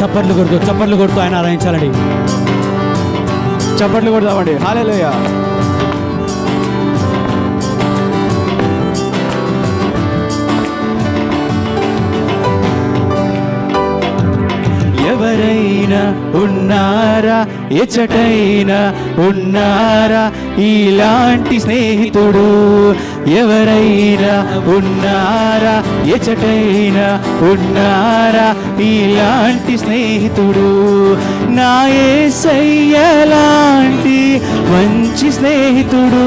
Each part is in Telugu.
చప్పట్లు కొడుతూ చప్పట్లు కొడుతూ ఆయన ఆరాధించాలండి చప్పట్లు కొడదామండి. హాలేలోయ. ఎవరైనా ఉన్నారా? ఎచ్చటైనా ఉన్నారా? ఇలాంటి స్నేహితుడు ఎవరైనా ఉన్నారా? ఎచ్చటైనా ఉన్నారా? ఇలాంటి స్నేహితుడు నా ఏసయ్యలాంటి మంచి స్నేహితుడు.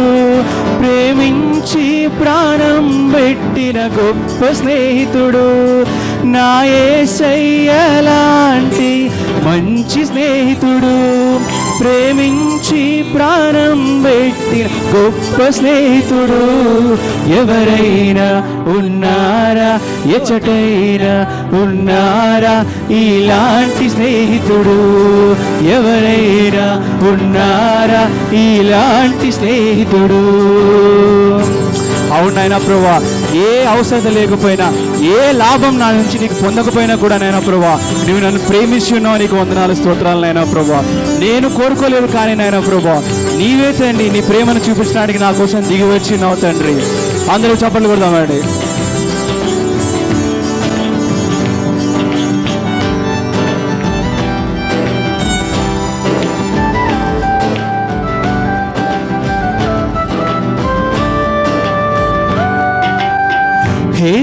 ప్రేమించి ప్రాణం పెట్టిన గొప్ప స్నేహితుడు. నా ఏసయ్యలాంటి మంచి స్నేహితుడు ప్రేమించి ప్రాణం పెట్టిన గొప్ప స్నేహితుడు ఎవరైనా ఉన్నారా? ఎచ్చటైనా ఉన్నారా? ఇలాంటి స్నేహితుడు ఎవరైనా ఉన్నారా? ఇలాంటి స్నేహితుడు. అవును ప్రభా. ఏ అవసరత లేకపోయినా ఏ లాభం నా నుంచి నీకు పొందకపోయినా కూడా నైనా ప్రభా నువ్వు నన్ను ప్రేమించి ఉన్నావు నీకు వందనాలు స్తోత్రాలు నైనా ప్రభా. నేను కోరుకోలేదు కానీ నైనా ప్రభా నీవే తండ్రి నీ ప్రేమను చూపించడానికి నా కోసం దిగి వచ్చి ఉన్నావు తండ్రి. అందరూ చప్పట్లు కొడదామండి.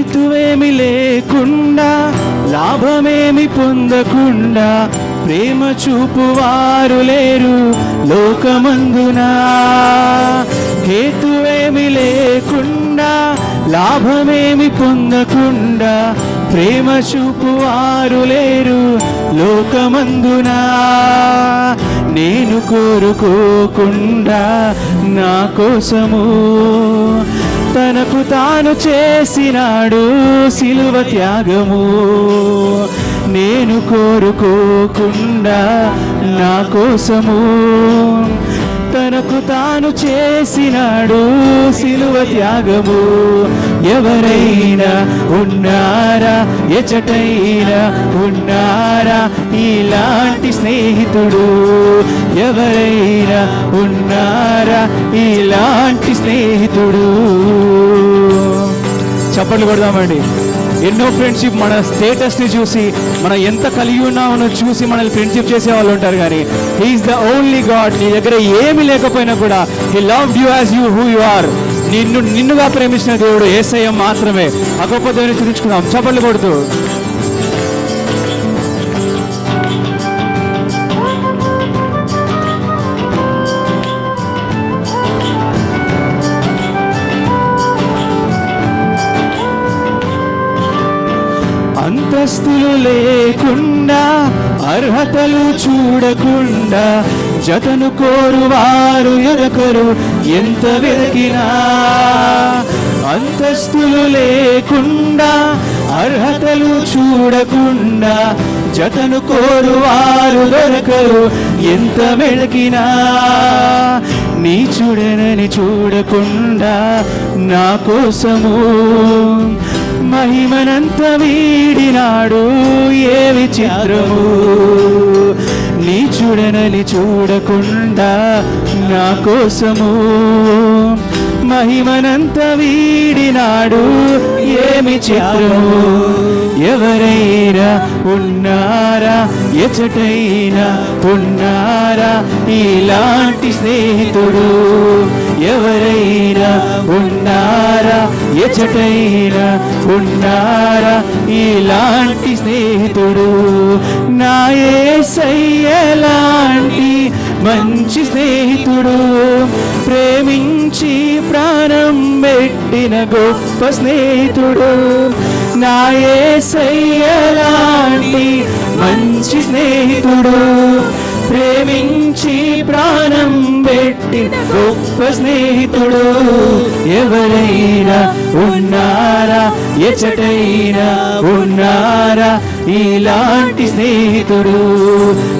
హేతువేమి లేకుండా లాభమేమి పొందకుండా ప్రేమ చూపువారు లేరు లోకమందునా. హేతువేమి లేకుండా లాభమేమి పొందకుండా ప్రేమ చూపువారు లేరు లోకమందునా. నేను కోరుకోకుండా నా కోసము తనకు తాను చేసినాడు సిలువ త్యాగము. నేను కోరుకోకుండా నా కోసము. తనకు తాను చేసినాడు సిలువ త్యాగము. ఎవరైనా ఉన్నారా? ఎచటైనా ఉన్నారా? ఇలాంటి స్నేహితుడు ఎవరైనా ఉన్నారా? ఇలాంటి స్నేహితుడు చప్పట్లు కొడదామండి. ఎన్నో ఫ్రెండ్షిప్ మన స్టేటస్ని చూసి మనం ఎంత కలిగి ఉన్నామని చూసి మనల్ని ఫ్రెండ్షిప్ చేసే వాళ్ళు ఉంటారు కానీ హీఈస్ ద ఓన్లీ గాడ్ నీ దగ్గర ఏమి లేకపోయినా కూడా he love you as you who you are నిన్ను నిన్నుగా ప్రేమించిన దేవుడు ఏసయ్య మాత్రమే. ఆ గొప్ప దేవుని చూపించుకుందాం. చప్పట్లు కొడుతూ. ఆస్తులు లేకుండా అర్హతలు చూడకుండా జతను కోరువారు ఎరకరు ఎంత వెతికినా. అంతస్తులు లేకుండా అర్హతలు చూడకుండా జతను కోరువారు దొరకరు ఎంత వెతికినా. నీ చూడనని చూడకుండా నా కోసము మహిమనంత వీడినాడు ఏ విచిత్రము? నీ చూడనని చూడకుండా నా కోసము. మహిమనంత వీడినాడు ఏమి చిత్రము ఎవరైనా ఉన్న ఎచటైనా ఉన్నారా? ఇలాంటి స్నేహితుడు ఎవరైనా ఉన్నారా? ఎచటైనా ఉన్నారా? ఇలాంటి స్నేహితుడు నా ఏసయ్యలాంటి మంచి స్నేహితుడు. ప్రేమించి ప్రాణం పెట్టిన గొప్ప స్నేహితుడు నా ఏసయ్యలాంటి మంచి స్నేహితుడు ప్రేమించి ప్రాణం పెట్టి గొప్ప స్నేహితుడు. ఎవరైనా ఉన్నారా? ఎచటైనా ఉన్నారా? ఇలాంటి స్నేహితుడు.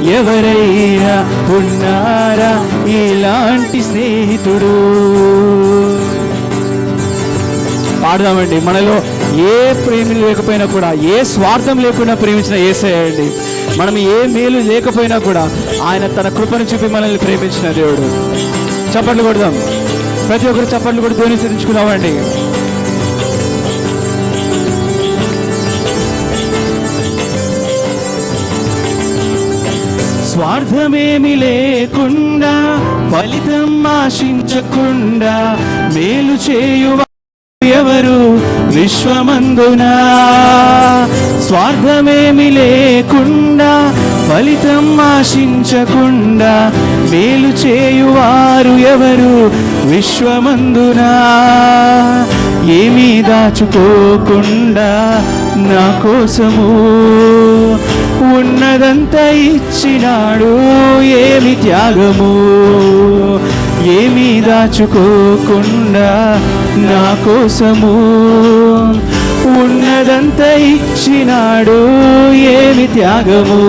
ఎవరైనా ఉన్నారా? ఇలాంటి స్నేహితుడు. పాడదామండి. మనలో ఏ ప్రేమ లేకపోయినా కూడా ఏ స్వార్థం లేకుండా ప్రేమించిన ఏసేయండి మనం ఏ మేలు లేకపోయినా కూడా ఆయన తన కృపను చూపి మనల్ని ప్రేమించిన దేవుడు. చప్పట్లు కొడదాం. ప్రతి ఒక్కరు చప్పట్లు కూడా దేవుని స్థితించుకున్నామండి స్వార్థమేమి లేకుండా ఫలితం ఆశించకుండా మేలు చేయువ ఎవరు విశ్వమందునా? స్వార్థమేమి లేకుండా ఫలితం ఆశించకుండా మేలు చేయువారు ఎవరు విశ్వమందునా? ఏమీ దాచుకోకుండా నా కోసము ఉన్నదంతా ఇచ్చినాడు ఏమి త్యాగము? ఏమీ దాచుకోకుండా నా కోసము ఉన్నదంతా ఇచ్చినాడు ఏమి త్యాగము?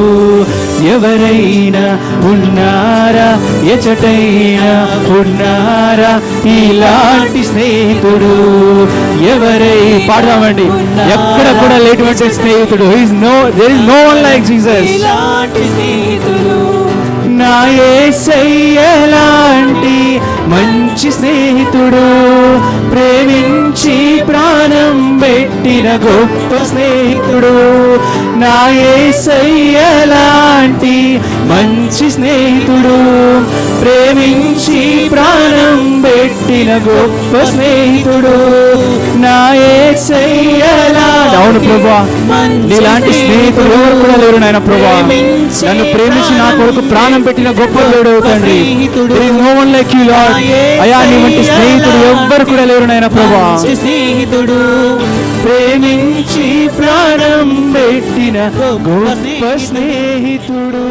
ఎవరైనా ఉన్నారా? ఎచటైనా ఉన్నారా? ఇలాంటి స్నేహితుడు ఎవరై? పాడదామండి. ఎక్కడ కూడా లేటువంటి స్నేహితుడు. Is no there is no one like Jesus ఇలాంటి స్నేహితుడు. నా ఏసయ్యలాంటి మంచి స్నేహితుడు ప్రేమించి ప్రాణం పెట్టిన గొప్ప స్నేహితుడు. నా ఏసయ్యలాంటి మంచి స్నేహితుడు ప్రేమించి ప్రాణం పెట్టిన గొప్ప స్నేహితుడు. అవును ప్రభా నీలాంటి స్నేహితుడు ఎవరు కూడా లేరు నాయన ప్రభా నన్ను ప్రేమించి నా కొరకు ప్రాణం పెట్టిన గొప్ప దేవుడు నో వన్ లైక్ యు అయా నీ వంటి స్నేహితుడు ఎవ్వరు కూడా లేరు నాయన ప్రభా స్నేహితుడు ప్రేమించి ప్రాణం పెట్టిన గొప్ప స్నేహితుడు.